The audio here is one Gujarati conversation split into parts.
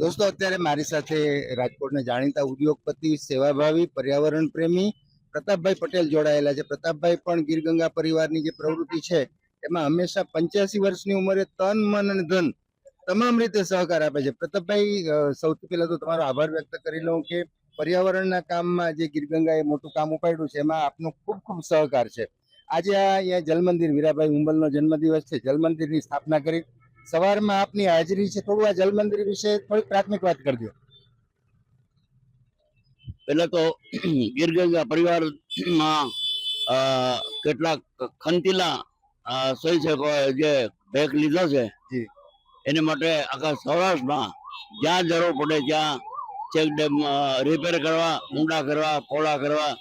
દોસ્તો, અત્યારે મારી સાથે રાજકોટના જાણીતા ઉદ્યોગપતિ, સેવાભાવી, પર્યાવરણ પ્રેમી પ્રતાપભાઈ પટેલ જોડાયેલા છે. પ્રતાપભાઈ પણ ગીરગંગા પરિવારની જે પ્રવૃત્તિ છે, એમાં હંમેશા પંચ્યાસી વર્ષની ઉંમરે તન, મન અને ધન તમામ રીતે સહકાર આપે છે. પ્રતાપભાઈ સૌથી પહેલા તો તમારો આભાર વ્યક્ત કરી લઉં કે પર્યાવરણના કામમાં જે ગીર ગંગાએ મોટું કામ ઉપાડ્યું છે, એમાં આપનો ખૂબ ખૂબ સહકાર છે. આજે આ અહીંયા જલમંદિર, વીરાભાઈ ઉંબલનો જન્મદિવસ છે. જલમંદિરની સ્થાપના કરી સવારમાં આપની હાજરી છે થોડું આ જલમંદિર વિશે થોડી પ્રાથમિક વાત કરજો. પહેલા તો ગીર ગંગા પરિવારમાં કેટલાક ખંતીલા સ્વયંસેવકો જે ભેગ લીધો છે એને એની માટે આખા સૌરાષ્ટ્રમાં જ્યાં જરૂર પડે ત્યાં ચેક ડેમ રિપેર કરવા ઊંડા કરવા પોળા કરવા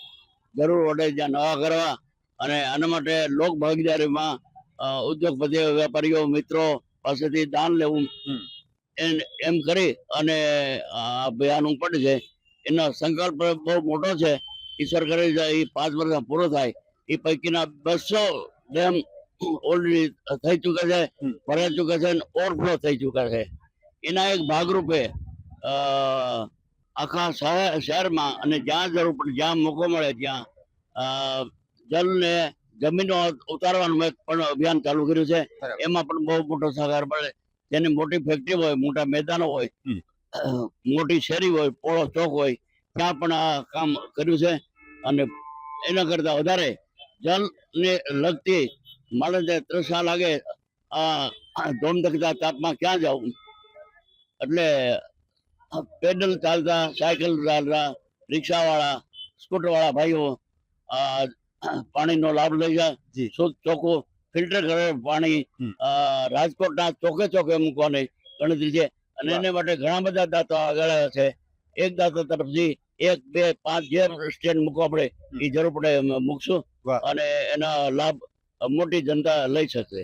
જરૂર પડે ત્યાં નવા કરવા અને આના માટે લોક ભાગીદારીમાં ઉદ્યોગપતિઓ વેપારીઓ મિત્રો પાસેથી દાન લેવું. એમ- એમ કરી અને આ અભિયાન ઉપડે છે. એનો સંકલ્પ બહુ મોટો છે. ઈશ્વર કરે એ પાંચ વર્ષ પૂરો થાય. એ પૈકીના બસો ડેમ ઓલરેડી થઈ ચૂક્યા છે ભરાઈ ચૂક્યા છે અને ઓવરફ્લો થઈ ચૂક્યા છે. એના એક ભાગરૂપે આખા શહેર શહેરમાં અને જ્યાં જરૂર પડે જ્યાં મોકો મળે ત્યાં જલને જમીનો ઉતારવાનું એક પણ અભિયાન ચાલુ કર્યું છે. એમાં પણ બહુ મોટો સહકાર મળે. જેની મોટી ફેક્ટરી હોય મોટા મેદાનો હોય મોટી શેરી હોય પોળો ચોક હોય ત્યાં પણ આ કામ કર્યું છે. અને એના કરતા વધારે જલને લગતી માણસને તૃષા લાગે આ ધોમધકતા તાપમાં ક્યાં જવું એટલે પેડલ ચાલતા સાયકલ ચાલતા રિક્ષાવાળા સ્કૂટરવાળા ભાઈઓ આ પાણીનો લાભ લઈ જાય. શુદ્ધ ચોખ્ખું ફિલ્ટર કરે પાણી રાજકોટના ચોકે ચોકે મૂકવાની ગણતરી છે. અને એને માટે ઘણા બધા દાંતો આગળ છે. એક દાંતો તરફથી એક બે પાંચ જે સ્ટેન્ડ મૂકવા પડે એ જરૂર પડે મૂકશું. અને એના લાભ મોટી જનતા લઈ શકશે